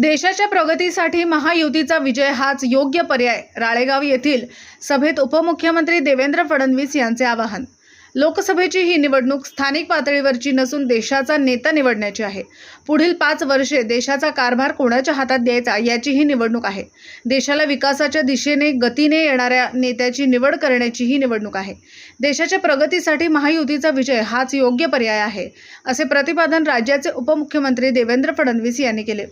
देशाच्या प्रगतीसाठी महायुतीचा विजय हाच योग्य पर्याय राळेगाव येथील सभेत उपमुख्यमंत्री देवेंद्र फडणवीस यांचे आवाहन. लोकसभेची ही निवडणूक स्थानिक पातळीवरची नसून देशाचा नेता निवडण्याची आहे. पुढील पाच वर्षे देशाचा कारभार कोणाच्या हातात द्यायचा याची ही निवडणूक आहे. देशाला विकासाच्या दिशेने गतीने येणाऱ्या नेत्याची निवड करण्याची ही निवडणूक आहे. देशाच्या प्रगतीसाठी महायुतीचा विजय हाच योग्य पर्याय आहे असे प्रतिपादन राज्याचे उपमुख्यमंत्री देवेंद्र फडणवीस यांनी केले.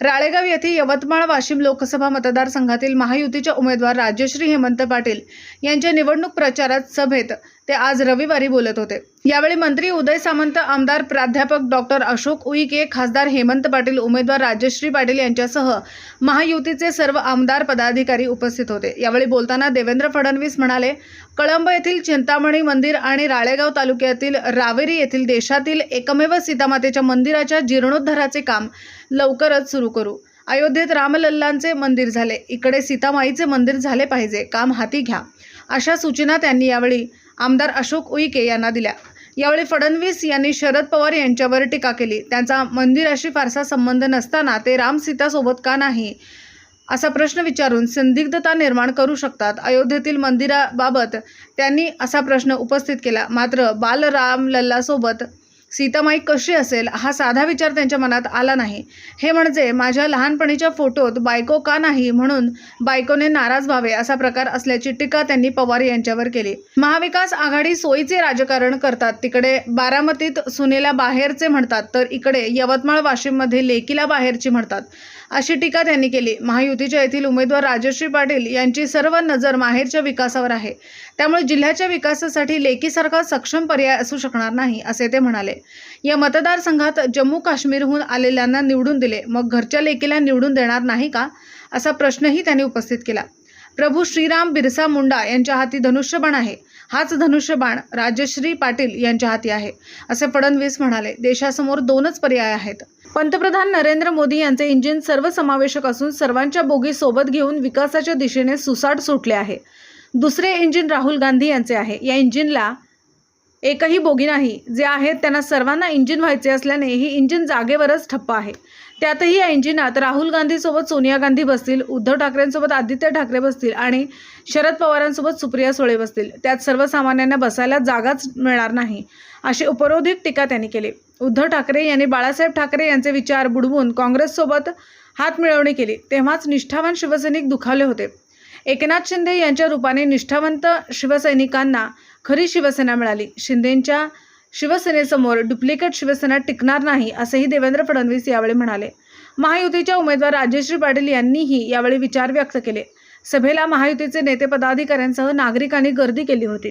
राळेगाव येथे यवतमाळ वाशिम लोकसभा मतदारसंघातील महायुतीच्या उमेदवार राजश्री हेमंत पाटील यांच्या निवडणूक प्रचारात सभेत ते आज रविवारी बोलत होते. यावेळी मंत्री उदय सामंत आमदार प्राध्यापक डॉक्टर अशोक उईके खासदार हेमंत पाटील उमेदवार राजश्री पाटील यांच्यासह महायुतीचे सर्व आमदार पदाधिकारी उपस्थित होते. यावेळी बोलताना देवेंद्र फडणवीस म्हणाले कळंब येथील चिंतामणी मंदिर आणि राळेगाव तालुक्यातील रावेरी येथील देशातील एकमेव सीतामातेच्या मंदिराच्या जीर्णोद्धाराचे काम लवकरच सुरू करू. अयोध्येत रामलल्लांचे मंदिर झाले. इकडे सीतामाईचे मंदिर झाले पाहिजे. काम हाती घ्या. अशा सूचना त्यांनी यावेळी आमदार अशोक उईके यांना दिल्या. यावेळी फडणवीस यांनी शरद पवार यांच्यावर टीका केली. त्यांचा मंदिराशी फारसा संबंध नसताना ते राम सीतासोबत का नाही? असा प्रश्न विचारून संदिग्धता निर्माण करू शकतात. अयोध्येतील मंदिराबाबत त्यांनी असा प्रश्न उपस्थित केला. मात्र बालराम लल्लासोबत सीतामाई कशी असेल हा साधा विचार त्यांच्या मनात आला नाही. हे म्हणजे माझ्या लहानपणीच्या फोटोत बायको का नाही म्हणून बायकोने नाराज व्हावे असा प्रकार असल्याची टीका त्यांनी पवार यांच्यावर केली. महाविकास आघाडी सोयीचे राजकारण करतात. तिकडे बारामतीत सुनेला बाहेरचे म्हणतात तर इकडे यवतमाळ वाशिममध्ये लेकीला बाहेरची म्हणतात अशी टीका त्यांनी केली. महायुतीच्या येथील उमेदवार राजश्री पाटील यांची सर्व नजर माहेरच्या विकासावर आहे. त्यामुळे जिल्ह्याच्या विकासासाठी लेकीसारखा सक्षम पर्याय असू शकणार नाही असे ते म्हणाले. या मतदारसंघात जम्मू काश्मीरहून आलेल्यांना निवडून दिले. मग घरच्या लेकीला निवडून देणार नाही का? असा प्रश्नही त्यांनी उपस्थित केला. प्रभू श्रीराम बिरसा मुंडा यांच्या हाती धनुष्यबाण आहे. हाच धनुष्यबाण राजश्री पाटील यांच्या हाती आहे असे फडणवीस म्हणाले. देशासमोर दोनच पर्याय आहेत. पंतप्रधान नरेंद्र मोदी यांचे इंजिन सर्वसमावेशक असून सर्वांच्या बोगी सोबत घेऊन विकासाच्या दिशेने सुसाट सुटले आहे. दुसरे इंजिन राहुल गांधी यांचे आहे. या इंजिनला एकही बोगी नाही. जे आहेत त्यांना सर्वांना इंजिन व्हायचे असल्याने ही इंजिन जागेवरच ठप्प आहे. त्यातही या इंजिनात राहुल गांधीसोबत सोनिया गांधी बसतील उद्धव ठाकरेंसोबत आदित्य ठाकरे बसतील आणि शरद पवारांसोबत सुप्रिया सुळे बसतील. त्यात सर्वसामान्यांना बसायला जागाच मिळणार नाही अशी उपरोधिक टीका त्यांनी केली. उद्धव ठाकरे यांनी बाळासाहेब ठाकरे यांचे विचार बुडवून काँग्रेससोबत हात मिळवणी केली. तेव्हाच निष्ठावान शिवसैनिक दुखावले होते. एकनाथ शिंदे यांच्या रूपाने निष्ठावंत शिवसैनिकांना खरी शिवसेना मिळाली. शिंदेंच्या शिवसेनेसमोर डुप्लिकेट शिवसेना टिकणार नाही असेही देवेंद्र फडणवीस यावेळी म्हणाले. महायुतीच्या उमेदवार राजेश्री पाटील यांनीही यावेळी विचार व्यक्त केले. सभेला महायुतीचे नेते पदाधिकाऱ्यांसह नागरिकांनी गर्दी केली होती.